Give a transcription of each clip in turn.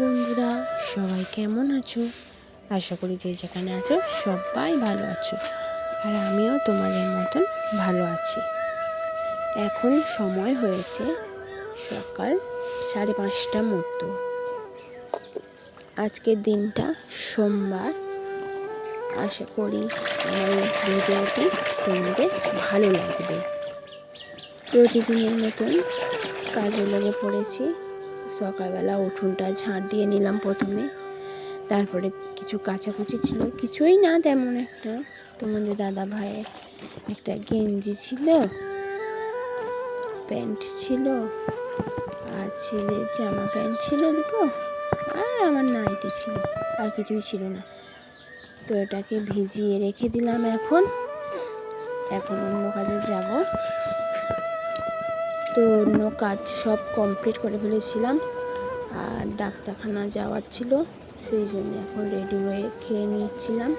বন্ধুরা, সবাই কেমন আছো? আশা করি যে যেখানে আছো সবাই ভালো আছো, আর আমিও তোমাদের মতন ভালো আছি। এখন সময় হয়েছে সকাল সাড়ে পাঁচটা মতো। আজকের দিনটা সোমবার। আশা করি আমার ভিডিওটি তোমাদের ভালো লাগবে। প্রতিদিনের মতন কাজে লেগে পড়েছি। সকালবেলা উঠোনটা ঝাঁট দিয়ে নিলাম প্রথমে। তারপরে কিছু কাচাকুচি ছিল, কিছুই না তেমন একটা। তোমাদের দাদা ভাইয়ের একটা গেঞ্জি ছিল, প্যান্ট ছিল, আর ছেলের জামা প্যান্ট ছিল দুটো, আর আমার নাইটি ছিল, আর কিছুই ছিল না। তো এটাকে ভিজিয়ে রেখে দিলাম এখন। এখন অন্য কাজে যাব। তো অন্য কাজ সব কমপ্লিট করে ফেলেছিলাম। আর ডাক্তারখানা যাওয়ার ছিল, সেই জন্য এখন রেডি হয়ে খেয়ে নিচ্ছিলাম।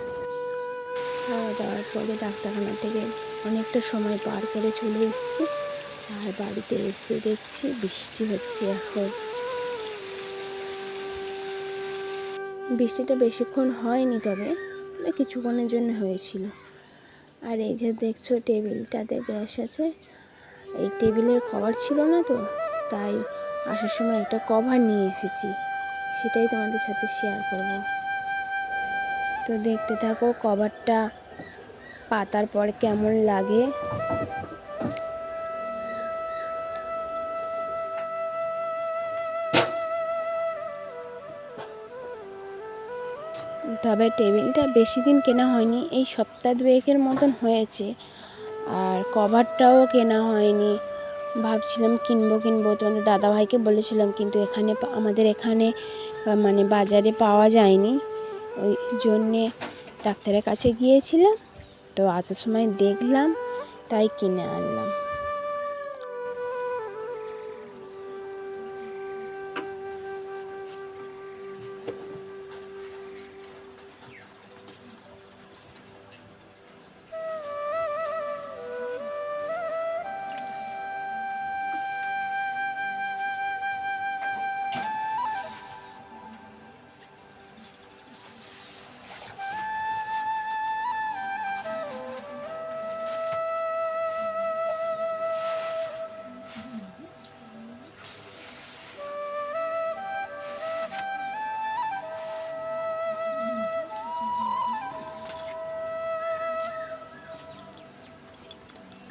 খাওয়া দাওয়ার পরে ডাক্তারখানা থেকে অনেকটা সময় পার করে চলে এসেছি, আর বাড়িতে এসে দেখছি বৃষ্টি হচ্ছে এখন। বৃষ্টিটা বেশিক্ষণ হয়নি তবে কিছুক্ষণের জন্য হয়েছিল। আর এই যে দেখছ টেবিলটাতে গ্যাস আছে এই টেবিলের কভার ছিল না তো, তাই আসার সময় একটা কভার নিয়ে এসেছি, সেটাই তোমাদের সাথে শেয়ার করব। তো দেখতে থাকো কভারটা পাতার পর কেমন লাগে। তবে টেবিলটা বেশি দিন কেনা হয়নি, এই সপ্তাহ দুয়েকের মতন হয়েছে। আর কভারটাও কেনা হয়নি। ভাবছিলাম কিনবো কিনবো। তোমাদের দাদাভাইকে বলেছিলাম, কিন্তু এখানে আমাদের এখানে মানে বাজারে পাওয়া যায়নি। ওই জন্যে ডাক্তারের কাছে গিয়েছিলাম। তো আসার সময় দেখলাম, তাই কিনে আনলাম।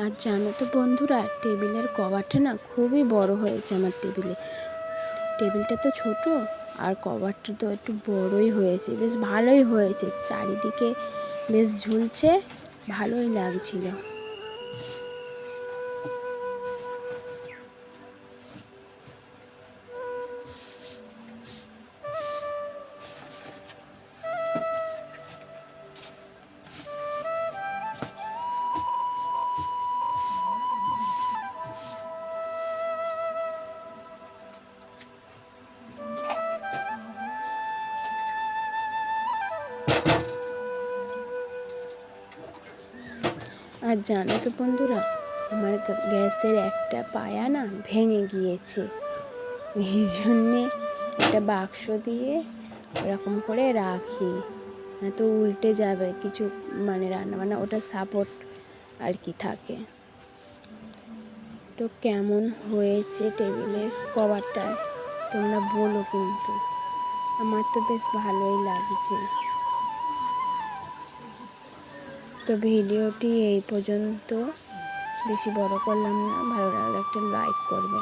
আর জানো তো বন্ধুরা, টেবিলের কভারটা না খুবই বড় হয়েছে আমার টেবিলে। টেবিলটা তো ছোট, আর কভারটা তো একটু বড়ই হয়েছে, বেশ ভালোই হয়েছে, চারিদিকে বেশ ঝুলছে, ভালোই লাগছিল। আর জানো তো বন্ধুরা, আমার গ্যাসের একটা পায়া না ভেঙে গিয়েছে। এই জন্যে একটা বাক্স দিয়ে ওরকম করে রাখি। না তো উল্টে যাবে, কিছু মানে রান্না বান্না, ওটা সাপোর্ট আর কি থাকে। তো কেমন হয়েছে টেবিলের কভারটা তোমরা বলো কিন্তু। আমার তো বেশ ভালোই লাগছে। তো ভিডিওটি এই পর্যন্ত। বেশি বড় করলাম না ভালো লাগলে একটা লাইক করবে